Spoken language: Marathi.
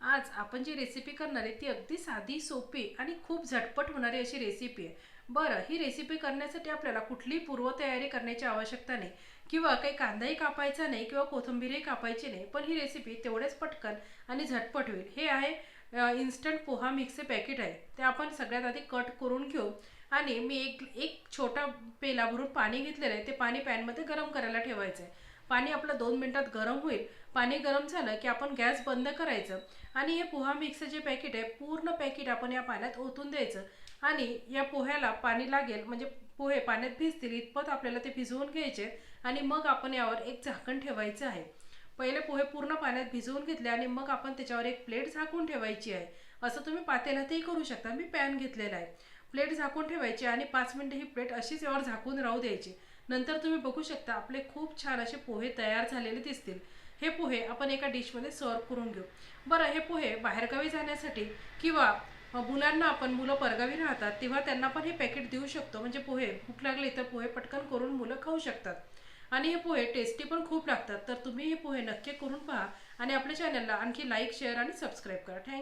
आज आपण जी रेसिपी करणार आहे ती अगदी साधी सोपी आणि खूप झटपट होणारी अशी रेसिपी आहे. बरं ही रेसिपी करण्यासाठी आपल्याला कुठलीही पूर्वतयारी करण्याची आवश्यकता नाही किंवा काही कांदाही कापायचा नाही किंवा कोथिंबीरही कापायची नाही पण ही रेसिपी तेवढेच पटकन आणि झटपट होईल. हे आहे इन्स्टंट पोहा मिक्सचे पॅकेट आहे. ते आपण सगळ्यात आधी कट करून घेऊ आणि मी एक एक छोटा पेला भरून पाणी घेतलेलं आहे. ते पाणी पॅनमध्ये गरम करायला ठेवायचं आहे पाणी आपलं दोन मिनटात गरम होईल. पाणी गरम झालं की आपण गॅस बंद करायचं. आणि हे पोहा मिक्सचं जे पॅकेट आहे पूर्ण पॅकेट आपण या पाण्यात ओतून द्यायचं. आणि या पोह्याला पाणी लागेल म्हणजे पोहे पाण्यात भिजतील इतपत आपल्याला ते भिजवून घ्यायचे. आणि मग आपण यावर एक झाकण ठेवायचं आहे. पहिले पोहे पूर्ण पाण्यात भिजवून घेतले आणि मग आपण त्याच्यावर एक प्लेट झाकून ठेवायची आहे. असं तुम्ही पातेल्यातही करू शकता. मी पॅन घेतलेला आहे. प्लेट झाकून ठेवायची आणि पाच मिनटं ही प्लेट अशीच यावर झाकून राहू द्यायची. नंतर तुम्ही बघू शकता आपले खूप छान असे पोहे तयार झालेले दिसतील. हे पोहे आपण एका डिशमध्ये सर्व करून घेऊ. बरं हे पोहे बाहेरगावी जाण्यासाठी किंवा मुलांना आपण मुलं परगावी राहतात तेव्हा त्यांना पण हे पॅकेट देऊ शकतो. म्हणजे पोहे भूक लागली तर पोहे पटकन करून मुलं खाऊ शकतात. आणि हे पोहे टेस्टी पण खूप लागतात. तर तुम्ही हे पोहे नक्की करून पहा आणि आपल्या चॅनलला आणखी लाईक शेअर आणि सबस्क्राईब करा. थँक